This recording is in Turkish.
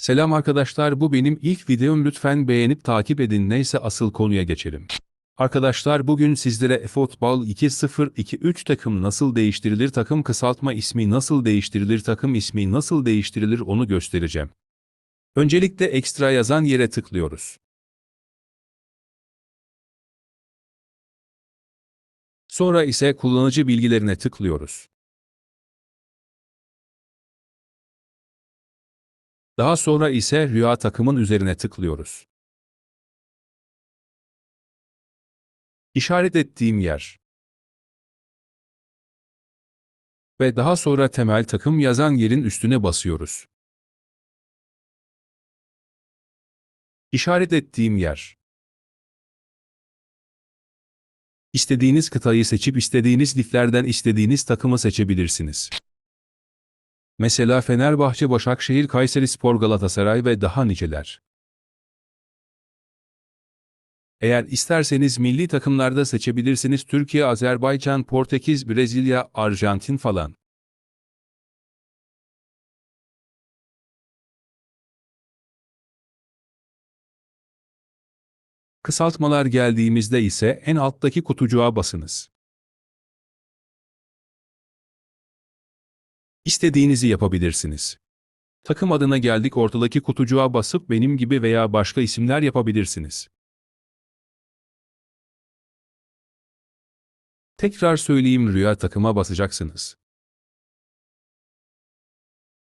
Selam arkadaşlar bu benim ilk videom lütfen beğenip takip edin neyse asıl konuya geçelim. Arkadaşlar bugün sizlere eFootball 2023 takım nasıl değiştirilir takım kısaltma ismi nasıl değiştirilir takım ismi nasıl değiştirilir onu göstereceğim. Öncelikle ekstra yazan yere tıklıyoruz. Sonra ise kullanıcı bilgilerine tıklıyoruz. Daha sonra ise rüya takımın üzerine tıklıyoruz. İşaret ettiğim yer. Ve daha sonra temel takım yazan yerin üstüne basıyoruz. İşaret ettiğim yer. İstediğiniz kıtayı seçip istediğiniz liglerden istediğiniz takımı seçebilirsiniz. Mesela Fenerbahçe, Başakşehir, Kayserispor, Galatasaray ve daha niceler. Eğer isterseniz milli takımlarda seçebilirsiniz Türkiye, Azerbaycan, Portekiz, Brezilya, Arjantin falan. Kısaltmalar geldiğimizde ise en alttaki kutucuğa basınız. İstediğinizi yapabilirsiniz. Takım adına geldik ortadaki kutucuğa basıp benim gibi veya başka isimler yapabilirsiniz. Tekrar söyleyeyim rüya takıma basacaksınız.